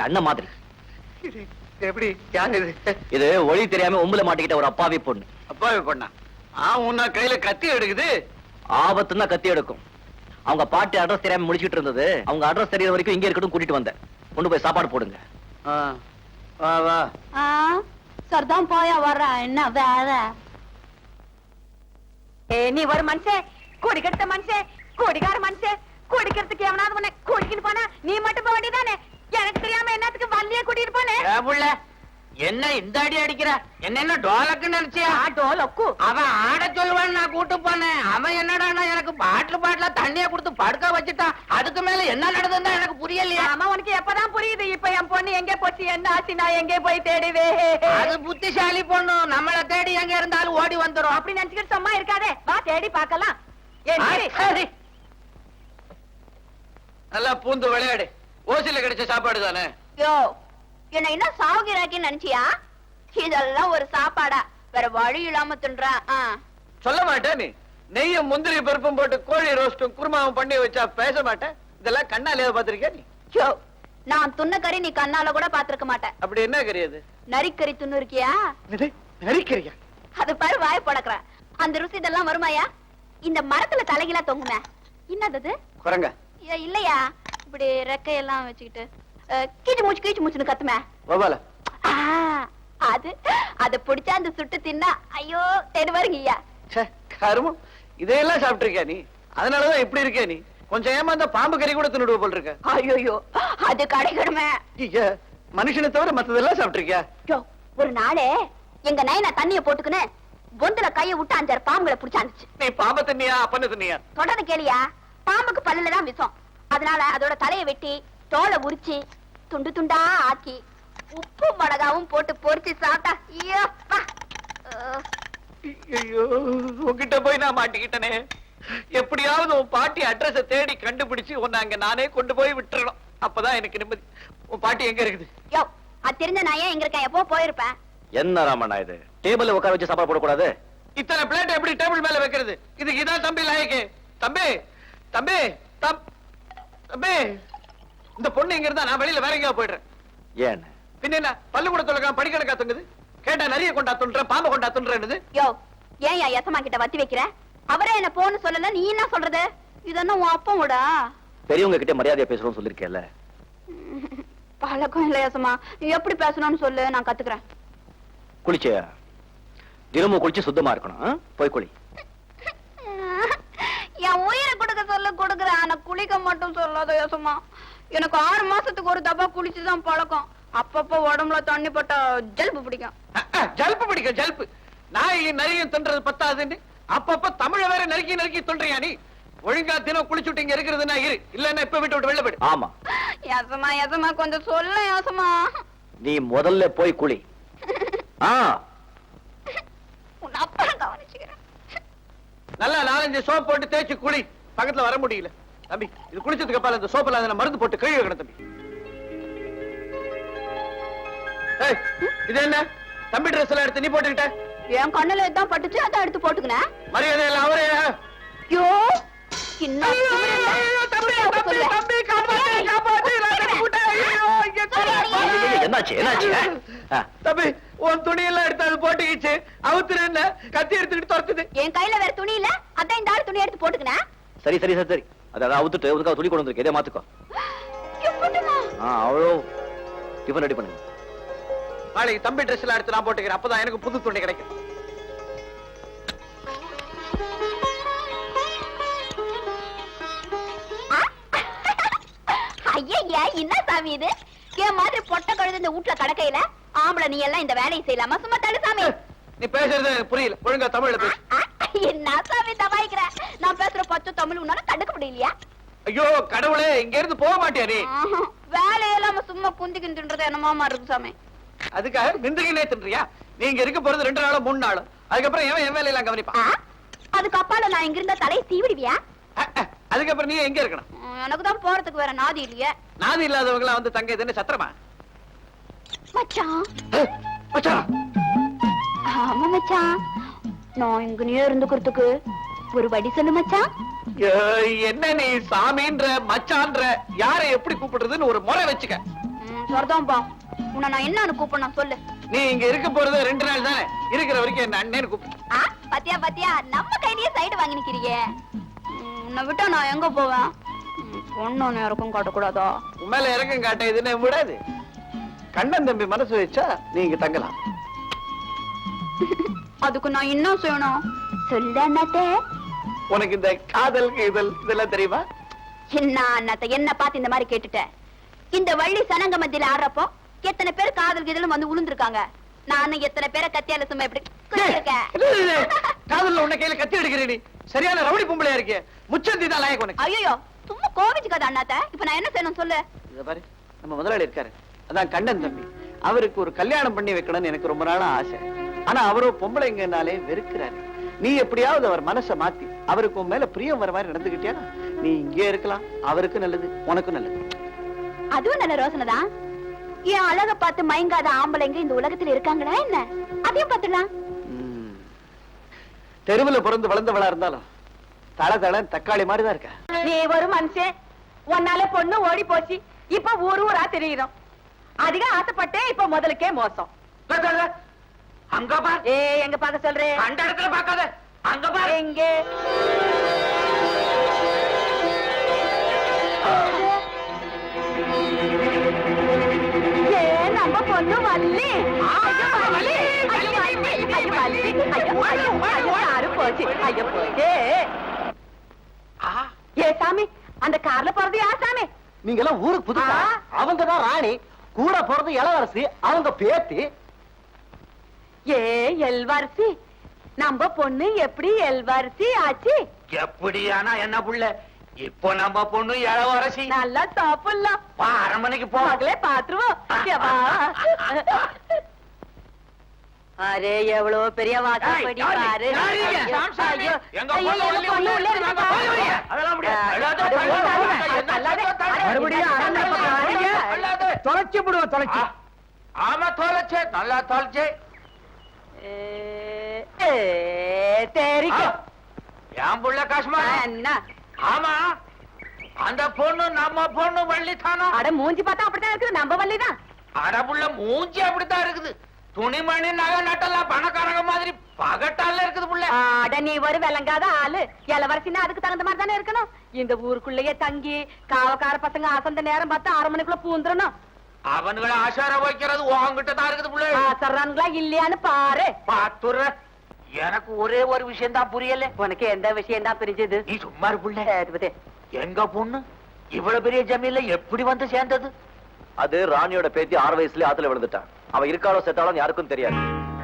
அவருடைய அண்ணன் மாதிரி. எப்படி? யாரு இது? இது ஒளி தெரியாம உம்புல மாட்டிக்கிட்ட ஒரு அப்பாவி பொண்ணு. அப்பாவி பொண்ணா? ஆ உன்ன கையில கத்தி எடுக்குது. ஆபத்துன்னா கத்தி எடுக்கும். அவங்க பாட்டி அட்ரஸ் தெரியாம முடிச்சிட்டு இருந்தது. அவங்க அட்ரஸ் தெரியற வரைக்கும் இங்க இருக்கட்டும் கூட்டிட்டு வந்தேன். கொண்டு போய் சாப்பாடு போடுங்க. வா வா. ஆ சரிதான் போயா வர்றா. என்ன வேற? ஏ நீ ஒரு மனுஷன் கூடி கெடுத்த மனுஷன் கூடிக்கார மனுஷன் குடிக்கிறதுக்கு எவனாவது உன்னை கூடிக்கிட்டு போனா நீ மட்டும் போக வேண்டியதானே எனக்கு தெரியாம என்னத்துக்கு வள்ளிய கூட்டிட்டு போனே புள்ள. என்ன இந்த அடி அடிக்கிற? என்ன என்ன டோலக்குன்னு நினைச்சியா? ஆட்டோ லொக்கு அவன் ஆட சொல்லுவான்னு நான் கூட்டு போனேன். அவன் என்னடான்னா எனக்கு பாட்டில் பாட்டில தண்ணிய கொடுத்து படுக்க வச்சுட்டான். அதுக்கு மேல என்ன நடந்ததுன்னு எனக்கு புரியலையா. ஆமா உனக்கு எப்பதான் புரியுது? இப்ப என் பொண்ணு எங்க போச்சு? என்ன ஆச்சு? நான் எங்கே போய் தேடுவே? அது புத்திசாலி பொண்ணு. நம்மள தேடி எங்க இருந்தாலும் ஓடி வந்துரும். அப்படி நினைச்சுக்கிட்டு சும்மா இருக்காதே. வா தேடி பார்க்கலாம். சரி. நல்லா பூந்து விளையாடு. ஓசில கிடைச்ச சாப்பாடு தானே? யோ என்ன என்ன சாவுகிறாக்கின்னு நினைச்சியா? இதெல்லாம் ஒரு சாப்பாடா. வேற வழி இல்லாம தின்றேன் ஆ. சொல்ல மாட்டே நீ. நெய்யும் முந்திரி பருப்பும் போட்டு கோழி ரோஸ்டும் குருமாவும் பண்ணி வச்சா பேச மாட்டேன். இதெல்லாம் கண்ணாலேயே பாத்திருக்கியா நீ? யோ நான் துண்ண கறி நீ கண்ணால கூட பாத்திருக்க மாட்டேன். அப்படி என்ன கறியது நரிக்கறி துண்ணு இருக்கியா? நரிக்கறியா? அது பாரு வாய் படக்குற அந்த ருசி இதெல்லாம் வருமாயா இந்த மரத்துல தலைகீழா தொங்குமே. என்னது குரங்க. இல்லையா? இப்படி ரெக்கையெல்லாம் வச்சுக்கிட்டு. கீச்சு மூச்சு கீச்சு மூச்சுன்னு கத்துமே. அது அத பிடிச்சா அந்த சுட்டு தின்னா ஐயோ தேடு வருங்கய்யா ச்சே, கருமம். இதையெல்லாம் சாப்பிட்டிருக்கியா நீ? அதனாலதான் இப்படி இருக்கியா நீ? கொஞ்சம் ஏமாந்தா பாம்பு கறி கூட தின்னுடுவ போல் இருக்க ஐயோ அது கிடைக்கணுமே ஐயா, மனுஷனை தவிர மத்ததெல்லாம் சாப்பிட்டிருக்கியா? ஒரு நாளே எங்க நயனா தண்ணிய போட்டுக்கின்னு பொந்துல கைய விட்டு அஞ்சாறு பாம்புகளை பிடிச்சாந்துச்சு நீ பாம்பை தின்னியா அப்பன்னு தின்னியா? தொடர்ந்து கேளியா பாம்புக்கு பல்லுல தான் விஷம் அதனால அதோட தலையை வெட்டி தோலை உரிச்சு துண்டு துண்டா ஆக்கி உப்பு மிளகாவும் போட்டு பொரிச்சு சாப்பிட்டா ஐயோ உன்கிட்ட போய் நான் மாட்டிக்கிட்டனே. எப்படியாவது உன் பாட்டி அட்ரஸ தேடி கண்டுபிடிச்சு உன்னை அங்க நானே கொண்டு போய் விட்டுறணும். அப்பதான் எனக்கு நிம்மதி. உன் பாட்டி எங்க இருக்குது? யோ அது தெரிஞ்ச நான் ஏன் எங்க இருக்கேன் எப்போ போயிருப்பேன்? என்ன ராமண்ணா இது? டேபிள்ல உட்கார வச்சு சாப்பாடு போடக்கூடாது? இத்தனை பிளேட் எப்படி டேபிள் மேல வைக்கிறது? இதுக்கு இதான் தம்பி லாயக்கு. தம்பி தம்பி தம் தம்பி. இந்த பொண்ணு இங்க இருந்தா நான் வெளியில வேற எங்கேயா போயிடுறேன். ஏன்? பின்ன என்ன? பள்ளிக்கூட தொலைக்காம படிக்கணக்கா தொங்குது கேட்டா நிறைய கொண்டா துன்ற பாம்பை கொண்டா துன்றேன்னு யோ ஏன் யா யசமா கிட்ட வத்தி வைக்கிற? அவரே என்ன போன்னு சொல்லல நீ என்ன சொல்றது? இதென்ன உன் அப்பன் கூட? பெரியவங்க கிட்ட மரியாதையா பேசணும்னு சொல்லிருக்கேன்ல. பழக்கம் இல்ல யசமா. எப்படி பேசணும்னு சொல்லு நான் கத்துக்கிறேன். குளிச்சியா தினமும் குளிச்சு சுத்தமா இருக்கணும்? போய் குளி. என் உயிரை கொடுக்க சொல்ல கொடுக்குறேன். ஆனா குளிக்க மட்டும் சொல்லாத யோசமா. எனக்கு ஆறு மாசத்துக்கு ஒரு தப்பா குளிச்சுதான் பழக்கம். அப்பப்ப உடம்புல தண்ணி பட்டா ஜல்பு பிடிக்கும். ஜல்பு பிடிக்கும் ஜல்பு. நாயையும் நரியும் தின்றது பத்தாதுன்னு. அப்பப்ப தமிழ வேற நறுக்கி நறுக்கி சொல்றியா நீ? ஒழுங்கா தினம் குளிச்சுட்டு இங்க இருக்கிறதுனா இரு. இல்லன்னா இப்ப விட்டு விட்டு வெளில போயிடு. ஆமா. யசமா யசமா கொஞ்சம் சொல்ல யோசமா நீ முதல்ல போய் குளி. ஆ. உன் அப்புறம் கவனிச்சுக்கிறேன். நல்லா நாலஞ்சு சோப் போட்டு தேய்ச்சு குளி. பக்கத்துல வர முடியல. தம்பி இது குளிச்சதுக்கு அப்பால இந்த சோப்பில் அதில் மருந்து போட்டு கழுவி வைக்கணும் தம்பி. இது என்ன? தம்பி ட்ரெஸ் எல்லாம் எடுத்து நீ போட்டுக்கிட்ட? என் கண்ணுல இதான் பட்டுச்சு அதான் எடுத்து போட்டுக்கினேன். மரியாதை எல்லாம் அவரே. ஐயோ இல்ல? என்னாச்சு என்னாச்சு? தம்பி உன் துணியெல்லாம் எடுத்து அது போட்டுக்கிச்சு. அவுத்துரு கத்தி எடுத்துக்கிட்டு துரத்துது. என் கையில வேற துணி இல்ல அதான் இந்த ஆள் துணி எடுத்து போட்டுக்கினேன். சரி சரி சரி சரி. அதான் அவுத்துட்டு உனக்காக துணி கொண்டு வந்திருக்கேன். இதே மாத்துக்கோ? ஆ அவ்வளோ. டிஃபன் ரெடி பண்ணுங்க. நாளைக்கு தம்பி ட்ரெஸ் எல்லாம் எடுத்து நான் போட்டுக்கிறேன். அப்பதான் எனக்கு புது துணி கிடைக்கும். ஐயையா என்ன சாமி இது? என் மாதிரி பொட்ட கழுது இந்த வீட்ல கடக்கையில ஆம்பளை நீ எல்லாம் இந்த வேலையை செய்யலாமா? சும்மா தடு சாமி. நீ பேசுறது புரியல. ஒழுங்கா தமிழ்ல பேசு. என்ன சாமி தபாய்க்கிற நான் பேசுற பச்சை தமிழ் உன்னால தடுக்க முடியலையா? ஐயோ கடவுளே இங்க இருந்து போக மாட்டியா நீ? ஆஹா, வேலையே இல்லாம சும்மா குந்திக்கின்றது என்னமா இருக்கு சாமி. அதுக்காக நிந்துகினே தின்றியா? நீ இங்க இருக்க போறது ரெண்டு நாளும் மூணு நாளும் அதுக்கப்புறம் எவன் என் வேலையெல்லாம்? கவனிப்பான்? அதுக்கு அப்பால நான் இங்க இருந்த தலையை அஹ், அதுக்கப்புறம் நீ எங்க இருக்கணும்? எனக்கு தான் போறதுக்கு வேற நாதி இல்லையே. நாதி இல்லாதவங்களா வந்து தங்க இதுன்னு சத்திரமா? மச்சான். மச்சான். ஆமா மச்சான். நான் இங்கனே இருந்துக்கிறதுக்கு ஒரு வழி சொல்லு மச்சான். ஏய், என்ன நீ சாமின்ற மச்சான்ற யாரை எப்படி கூப்பிடுறதுன்னு ஒரு முறை வச்சுக்க. சரிதான்பா உன்னை நான் என்னன்னு கூப்பிடணும் சொல்லு. நீ இங்க இருக்க போறது ரெண்டு நாள் தானே. இருக்கிற வரைக்கும் என்ன அண்ணேன்னு கூப்பிடு. பாத்தியா பாத்தியா? நம்ம கையிலேயே சைடு வாங்கி நிக்கிறீங்க உன்னை விட்டா நான் எங்க போவேன்? பொண்ணு நேரக்கும் காட்டக்கூடாதா? உன் மேல இறக்கம் காட்ட இதுன்னு விடாது. கண்ணன் தம்பி மனசு வச்சா நீ இங்க தங்கலாம். அதுக்கு நான் என்ன செய்யணும்? சொல்ல அண்ணாத்தே. உனக்கு இந்த காதல் இதழ் இதெல்லாம் தெரியுமா? என்ன அண்ணாத்த என்ன பார்த்து இந்த மாதிரி கேட்டுட்ட? இந்த வள்ளி சனங்க மத்தியில ஆடுறப்போ எத்தனை பேர் காதல் கீதலும் வந்து உளுந்திருக்காங்க? நானும் எத்தனை பேரை கத்தியால சும்மா இப்படி. காதல்ல உன்னை கையில கத்தி எடுக்கிறே நீ. சரியான ரவுடி பொம்பளையா இருக்கே முச்சந்தி தான் லாயக்கு உனக்கு. ஐயோ சும்மா கோவிச்சுக்காத அண்ணாத்த. இப்ப நான் என்ன செய்யணும் சொல்லு? இத பாரு நம்ம முதலாளி இருக்காரு. அதான் கண்ணன் தம்பி. அவருக்கு ஒரு கல்யாணம் பண்ணி வைக்கணும்னு எனக்கு ரொம்ப நாளா ஆசை. ஆனா அவரோ பொம்பளைங்கனாலே வெறுக்கிறாரு. நீ எப்படியாவது அவர் மனசை மாத்தி அவருக்கு உன் மேல பிரியம் வர மாதிரி நடந்துகிட்டியா? நீ இங்கே இருக்கலாம் அவருக்கு நல்லது உனக்கும் நல்லது. அதுவும் நல்ல ரோசனை தான். என் அழக பார்த்து மயங்காத ஆம்பளைங்க இந்த உலகத்துல இருக்காங்களா என்ன? அதையும் பார்த்துடலாம். தெருவுல பிறந்து வளர்ந்தவளா இருந்தாலும் தள தள தக்காளி மாதிரி தான் இருக்க? நீ ஒரு மனுஷன். உன்னால பொண்ணு ஓடி போச்சு. இப்ப ஊரு ஊரா தெரியுறோம். அதிக ஆசைப்பட்டே இப்ப முதலுக்கே மோசம். அங்க பார். ஏ எங்க பாக்க சொல்றேன் அந்த இடத்துல பார்க்காத. அங்க பார். எங்க? ஏ நம்ம பொண்ணு வள்ளி. ஐயோ வள்ளி. ஐயோ வள்ளி ஐயோ வள்ளி. ஐயோ ஐயோ ஐயோ யாரு போச்சு. ஐயோ போச்சு. ஆ, ஏ சாமி அந்த கார்ல போறது யார் சாமி? நீங்க எல்லாம் ஊருக்கு புதுசா. அவங்க தான் ராணி. கூட போறது இளவரசி அவங்க பேத்தி. ஏ எல்வரசி? நம்ம பொண்ணு எப்படி எல்வரசி ஆச்சு? எப்படியானா என்ன புள்ள? இப்போ நம்ம பொண்ணு இளவரசி. நல்லா சாப்பிடலாம். வா அரண்மனைக்கு போ. மகளே பாத்துருவோம். அரே எவ்வளவு பெரிய வாசப்படி? பாரு. தொலைச்சு விடுவோம் தொலைச்சு. ஆமா தொலைச்சே. நல்லா தொலைச்சே. என் புள்ள காஷ்மா? ஆமா அந்த பொண்ணு நம்ம பொண்ணு வள்ளித்தானா? அட மூஞ்சி பார்த்தா அப்படித்தான் இருக்குது. நம்ம வள்ளிதான். அரபுள்ள மூஞ்சி அப்படித்தான் இருக்குது. துணிமணி நகை நட்டெல்லாம் பணக்காரங்க மாதிரி பகட்டால இருக்குது புள்ள. அட நீ ஒரு விளங்காத ஆளு. இளவரசின்னா அதுக்கு தகுந்த மாதிரி தானே இருக்கணும். இந்த ஊருக்குள்ளேயே தங்கி காவக்கார பசங்க அசந்த நேரம் பார்த்து ஆறு மணிக்குள்ள பூந்துடணும் அவனுங்களை ஆசார வைக்கிறது உன்கிட்ட தான் இருக்குது புள்ள. ஆசர்றாங்களா இல்லையான்னு பாரு. பாத்துற. எனக்கு ஒரே ஒரு விஷயம் தான் புரியல. உனக்கு எந்த விஷயம் தான் பிரிஞ்சது? நீ சும்மா புள்ள. எங்க பொண்ணு இவ்வளவு பெரிய ஜமீன்ல எப்படி வந்து சேர்ந்தது? அது ராணியோட பேத்தி ஆறு வயசுல ஆத்துல விழுந்துட்டான். அவ இருக்காளோ செத்தாலும் யாருக்கும் தெரியாது.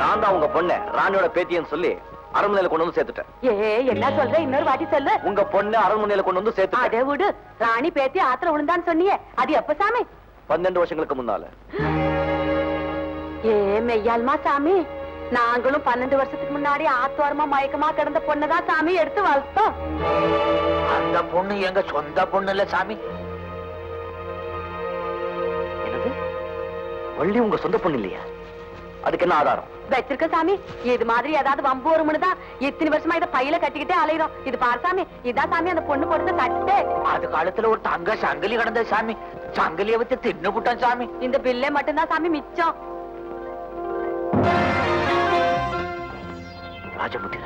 நான் தான் உங்க பொண்ண ராணியோட பேத்தின்னு சொல்லி அரண்மனையில கொண்டு வந்து சேர்த்துட்டேன். ஏ என்ன சொல்ற? இன்னொரு வாட்டி சொல்லு. உங்க பொண்ணு அரண்மனையில கொண்டு வந்து அதை விடு. ராணி பேத்தி ஆத்திர விழுந்தான்னு சொன்னியே. அது எப்ப சாமி? பன்னெண்டு வருஷங்களுக்கு முன்னால. ஏ மெய்யால்மா சாமி. நாங்களும் பன்னெண்டு வருஷத்துக்கு முன்னாடி ஆத்துவாரமா மயக்கமா கிடந்த பொண்ணுதான் சாமி எடுத்து வளர்த்தோம். அந்த பொண்ணு எங்க சொந்த பொண்ணு இல்ல சாமி? என்னது? வள்ளி உங்க சொந்த பொண்ணு இல்லையா? அதுக்கு என்ன ஆதாரம்? வச்சிருக்க சாமி. இது மாதிரி ஏதாவது வம்பு வரும்னு தான் இத்தனை வருஷமா இத பையில கட்டிக்கிட்டே அலையிறோம். இது பாரு சாமி. இதான் சாமி அந்த பொண்ணு கொடுத்த தட்டு அது காலத்துல ஒரு தங்க சங்கிலி கிடந்தது சாமி. சங்கிலிய வச்சு தின்னு புட்டான் சாமி. இந்த பில்லே மட்டும்தான் சாமி மிச்சம். ராஜமுத்திர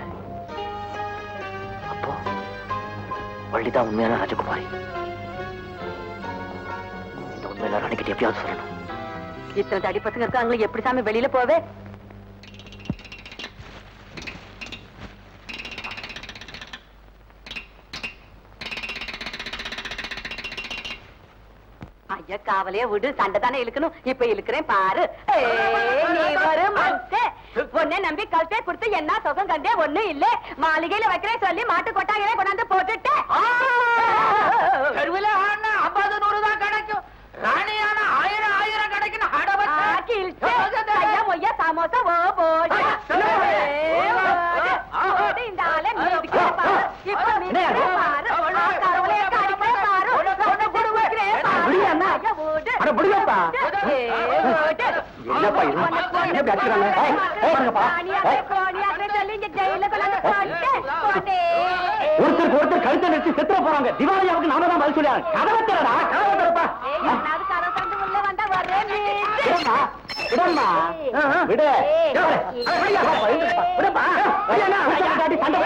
அப்போ வள்ளிதான் உண்மையான ராஜகுமாரி. இந்த உண்மையில ராணிக்கிட்ட எப்படியாவது சொல்லணும். இத்தனை தடி பசங்க இருக்காங்களே எப்படி சாமி வெளியில போவே? ஐயா காவலையே விடு சண்டை தானே இழுக்கணும். இப்ப இழுக்கிறேன் பாரு. ஒன்னே உன்னை நம்பி கழுத்தே கொடுத்து என்ன சுகம் கண்டே ஒண்ணு இல்ல. மாளிகையில வைக்கிறேன் சொல்லி மாட்டு கொட்டாங்களே கொண்டாந்து போட்டுட்டு. தெருவில் ஆனா ஐம்பது நூறு தான் கிடைக்கும். ராணி ஆனா ஆயிரம் kilse. ஐயா மொய்யா சமோசா ஓ போடி. ஒருத்தருக்கு ஒருத்தர் கழுத்தை நிறுத்தி செத்துற போறாங்க. திவாலி அவருக்கு நாம தான் பதில் சொல்லியாங்க. கதவை திறடா. கதவை திறப்பா. மீட்டு. விடம்மா விடம்மா விடு. விடுப்பா விடுப்பா சண்டை